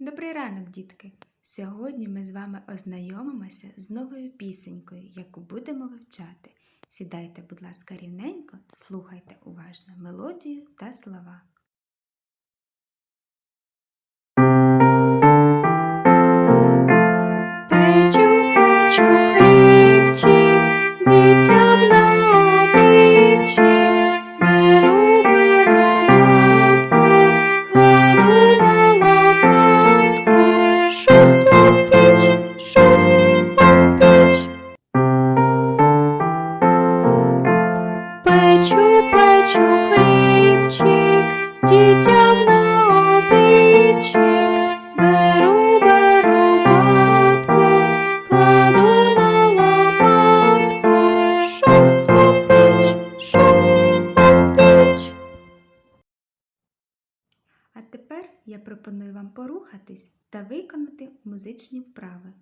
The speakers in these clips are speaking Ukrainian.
Добрий ранок, дітки! Сьогодні ми з вами ознайомимося з новою пісенькою, яку будемо вивчати. Сідайте, будь ласка, рівненько, слухайте уважно мелодію та слова. Дітям на обідчик, беру, беру бабку, кладу на лопатку, шусь об піч, шусь об піч. А тепер я пропоную вам порухатись та виконати музичні вправи.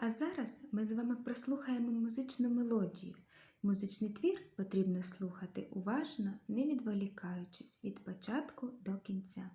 А зараз ми з вами прослухаємо музичну мелодію. Музичний твір потрібно слухати уважно, не відволікаючись від початку до кінця.